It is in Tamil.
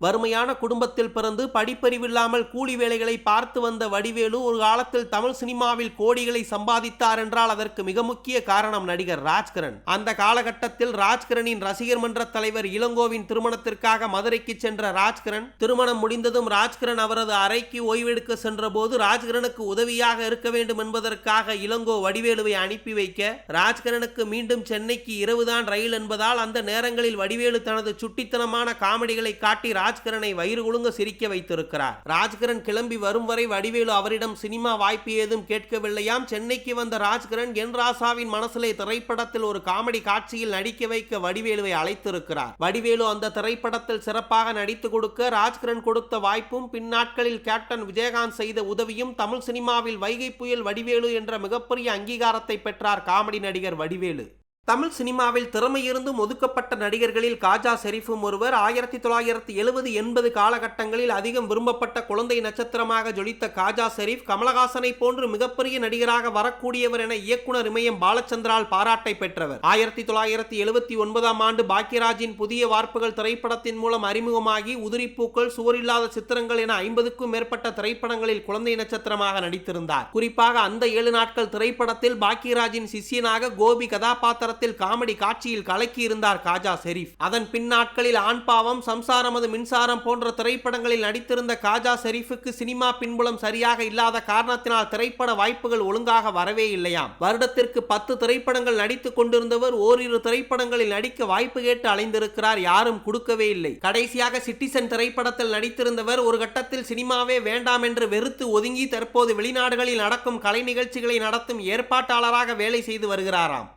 வறுமையான குடும்பத்தில் பிறந்து படிப்பறிவில்லாமல் கூலி வேலைகளை பார்த்து வந்த வடிவேலு ஒரு காலத்தில் தமிழ் சினிமாவில் கோடிகளை சம்பாதித்தார் என்றால் அதற்கு மிக முக்கிய காரணம் நடிகர் ராஜ்கிரண் அந்த காலகட்டத்தில் ராஜ்கிரனின் ரசிகர் மன்ற தலைவர் இளங்கோவின் திருமணத்திற்காக மதுரைக்கு சென்ற ராஜ்கிரண் திருமணம் முடிந்ததும் ராஜ்கிரண் அவரது அறைக்கு ஓய்வெடுக்க சென்றபோது ராஜ்கிரனுக்கு உதவியாக இருக்க வேண்டும் என்பதற்காக இளங்கோ வடிவேலுவை அனுப்பி வைக்க ராஜ்கிரனுக்கு மீண்டும் சென்னைக்கு இரவுதான் ரயில் என்பதால் அந்த நேரங்களில் வடிவேலு தனது சுட்டித்தனமான காமெடிகளை காட்டி ராஜ்கிரனை வயிறு குலுங்க சிரிக்க வைத்திருக்கிறார். ராஜ்கிரண் கிளம்பி வரும் வரை வடிவேலு அவரிடம் சினிமா வாய்ப்பு ஏதும் கேட்கவில்லையாம். சென்னைக்கு வந்த ராஜ்கிரண் என் ராசாவின் மனசிலே திரைப்படத்தில் ஒரு காமெடி காட்சியில் நடிக்க வைக்க வடிவேலுவை அழைத்திருக்கிறார். வடிவேலு அந்த திரைப்படத்தில் சிறப்பாக நடித்து கொடுக்க ராஜ்கிரண் கொடுத்த வாய்ப்பும் பின்னாட்களில் கேப்டன் விஜயகாந்த் செய்த உதவியும் தமிழ் சினிமாவில் வைகை புயல் வடிவேலு என்ற மிகப்பெரிய அங்கீகாரத்தை பெற்றார் காமெடி நடிகர் வடிவேலு. தமிழ் சினிமாவில் திறமையிருந்தும் ஒதுக்கப்பட்ட நடிகர்களில் காஜா ஷெரீஃபும் ஒருவர். ஆயிரத்தி தொள்ளாயிரத்தி எழுபது எண்பது காலகட்டங்களில் அதிகம் விரும்பப்பட்ட குழந்தை நட்சத்திரமாக ஜொலித்த காஜா ஷெரீப் கமலஹாசனை போன்று மிகப்பெரிய நடிகராக வரக்கூடியவர் என இயக்குனர் இமயம் பாலச்சந்திரால் பாராட்டை பெற்றவர். ஆயிரத்தி தொள்ளாயிரத்தி எழுபத்தி ஒன்பதாம் ஆண்டு பாக்யராஜின் புதிய வார்ப்புகள் திரைப்படத்தின் மூலம் அறிமுகமாகி உதிரிப்பூக்கள் சுவரில்லாத சித்திரங்கள் என ஐம்பதுக்கும் மேற்பட்ட திரைப்படங்களில் குழந்தை நட்சத்திரமாக நடித்திருந்தார். குறிப்பாக அந்த ஏழு நாட்கள் திரைப்படத்தில் பாக்யராஜின் சிஷ்யனாக கோபி கதாபாத்திர படத்தில் காமெடி காட்சியில் கலக்கியிருந்தார் காஜா ஷெரீப். அதன் பின்னாட்களில் ஆண் பாவம் சம்சாரமது மின்சாரம் போன்ற திரைப்படங்களில் நடித்திருந்த காஜா ஷெரீஃபுக்கு சினிமா பின்புலம் சரியாக இல்லாத காரணத்தினால் திரைப்பட வாய்ப்புகள் ஒழுங்காக வரவே இல்லையாம். வருடத்திற்கு பத்து திரைப்படங்கள் நடித்துக் கொண்டிருந்தவர் ஓரிரு திரைப்படங்களில் நடிக்க வாய்ப்பு கேட்டு அலைந்திருக்கிறார் யாரும் கொடுக்கவே இல்லை. கடைசியாக சிட்டிசன் திரைப்படத்தில் நடித்திருந்தவர் ஒரு கட்டத்தில் சினிமாவே வேண்டாம் என்று வெறுத்து ஒதுங்கி தற்போது வெளிநாடுகளில் நடக்கும் கலை நிகழ்ச்சிகளை நடத்தும் ஏற்பாட்டாளராக வேலை செய்து வருகிறாராம்.